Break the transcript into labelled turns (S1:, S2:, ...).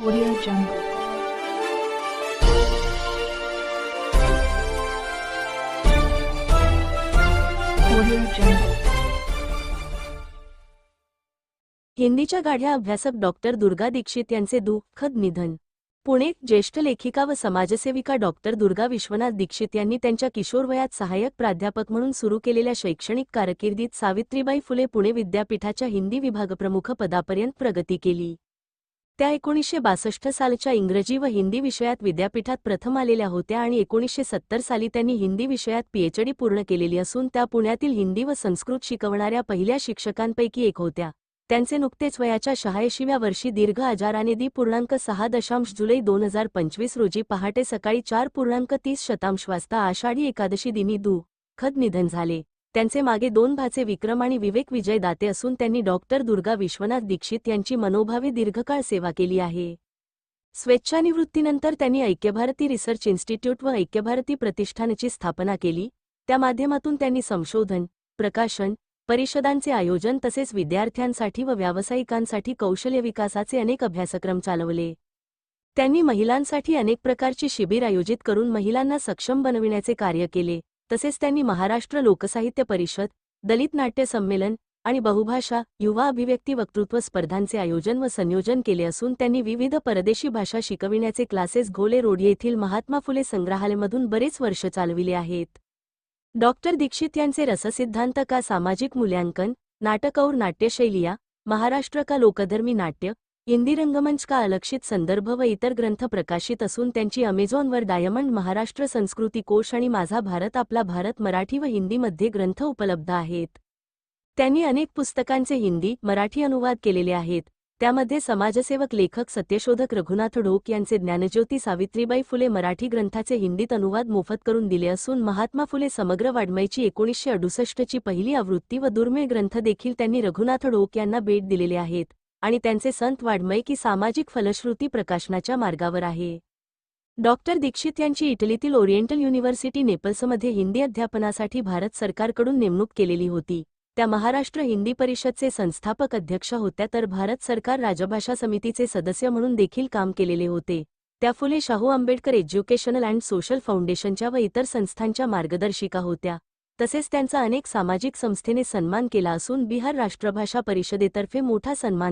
S1: Audio Jungle.
S2: हिंदीच्या गाढ्या अभ्यासक doctor Durga Dikshit यांचे दुःखद निधन. पुणे ज्येष्ठ लेखिका व समाजसेविका डॉक्टर दुर्गा विश्वनाथ दीक्षित यांनी त्यांच्या किशोरवयात सहाय्यक प्राध्यापक म्हणून सुरू केलेल्या शैक्षणिक कारकिर्दीत सावित्रीबाई फुले पुणे विद्यापीठाच्या हिंदी विभागप्रमुख पदापर्यंत प्रगती केली. त्या एकोणीसशे बासष्ट सालच्या इंग्रजी व हिंदी विषयात विद्यापीठात प्रथम आलेल्या होत्या आणि एकोणीसशे सत्तर साली त्यांनी हिंदी विषयात पीएचडी पूर्ण केलेली असून त्या पुण्यातील हिंदी व संस्कृत शिकवणाऱ्या पहिल्या शिक्षकांपैकी एक होत्या. त्यांचे नुकतेच वयाच्या शहाऐंशीव्या वर्षी दीर्घ आजाराने दी पूर्णांक सहा दशांश जुलै दोन हजार पंचवीस रोजी पहाटे सकाळी चार पूर्णांक तीस शतांश वाजता आषाढी एकादशी दिनी दु. खद निधन झाले. त्यांचे मागे दोन भाचे विक्रम आणि विवेक विजय दाते असून त्यांनी डॉक्टर दुर्गा विश्वनाथ दीक्षित यांची मनोभावे दीर्घकाळ सेवा केली आहे. स्वेच्छानिवृत्तीनंतर त्यांनी ऐक्यभारती रिसर्च इन्स्टिट्यूट व ऐक्यभारती प्रतिष्ठानची स्थापना केली. त्या माध्यमातून त्यांनी संशोधन प्रकाशन परिषदांचे आयोजन तसेच विद्यार्थ्यांसाठी व व्यावसायिकांसाठी कौशल्य विकासाचे अनेक अभ्यासक्रम चालवले. त्यांनी महिलांसाठी अनेक प्रकारची शिबिर आयोजित करून महिलांना सक्षम बनविण्याचे कार्य केले. तसेच त्यांनी महाराष्ट्र लोकसाहित्य परिषद दलित नाट्य संमेलन आणि बहुभाषा युवा अभिव्यक्ती वक्तृत्व स्पर्धांचे आयोजन व संयोजन केले असून त्यांनी विविध परदेशी भाषा शिकविण्याचे क्लासेस घोले रोड येथील महात्मा फुले संग्रहालयमधून बरेच वर्ष चालविले आहेत. डॉक्टर दीक्षित यांचे रससिद्धांत का सामाजिक मूल्यांकन नाटक और नाट्यशैलिया महाराष्ट्र का लोकधर्मी नाट्य हिंदी रंगमंच का अलक्षित संदर्भ व इतर ग्रंथ प्रकाशित असून त्यांची अमेझॉनवर डायमंड महाराष्ट्र संस्कृती कोश आणि माझा भारत आपला भारत मराठी व हिंदीमध्ये ग्रंथ उपलब्ध आहेत. त्यांनी अनेक पुस्तकांचे हिंदी मराठी अनुवाद केलेले आहेत. त्यामध्ये समाजसेवक लेखक सत्यशोधक रघुनाथ ढोक यांचे ज्ञानज्योती सावित्रीबाई फुले मराठी ग्रंथाचे हिंदीत अनुवाद मोफत करून दिले असून महात्मा फुले समग्र वाड्मयची एकोणीसशे अडुसष्टची पहिली आवृत्ती व दुर्मिळ ग्रंथ देखील त्यांनी रघुनाथ ढोक यांना भेट दिलेले आहेत. आणि त्यांचे संत वाड्मय की सामाजिक फलश्रुती प्रकाशनाच्या मार्गावर आहे. डॉक्टर दीक्षित यांची इटलीतील ओरिएंटल युनिव्हर्सिटी नेपल्समध्ये हिंदी अध्यापनासाठी भारत सरकारकडून नेमणूक केलेली होती. त्या महाराष्ट्र हिंदी परिषदचे संस्थापक अध्यक्ष होत्या तर भारत सरकार राजभाषा समितीचे सदस्य म्हणून देखील काम केलेले होते. त्या Phule Shahu Ambedkar educational and social फाउंडेशनच्या व इतर संस्थांच्या मार्गदर्शिका होत्या. तसेच त्यांचा अनेक सामाजिक संस्थेने सन्मान केला असून बिहार राष्ट्रभाषा परिषदेतर्फे मोठा सन्मान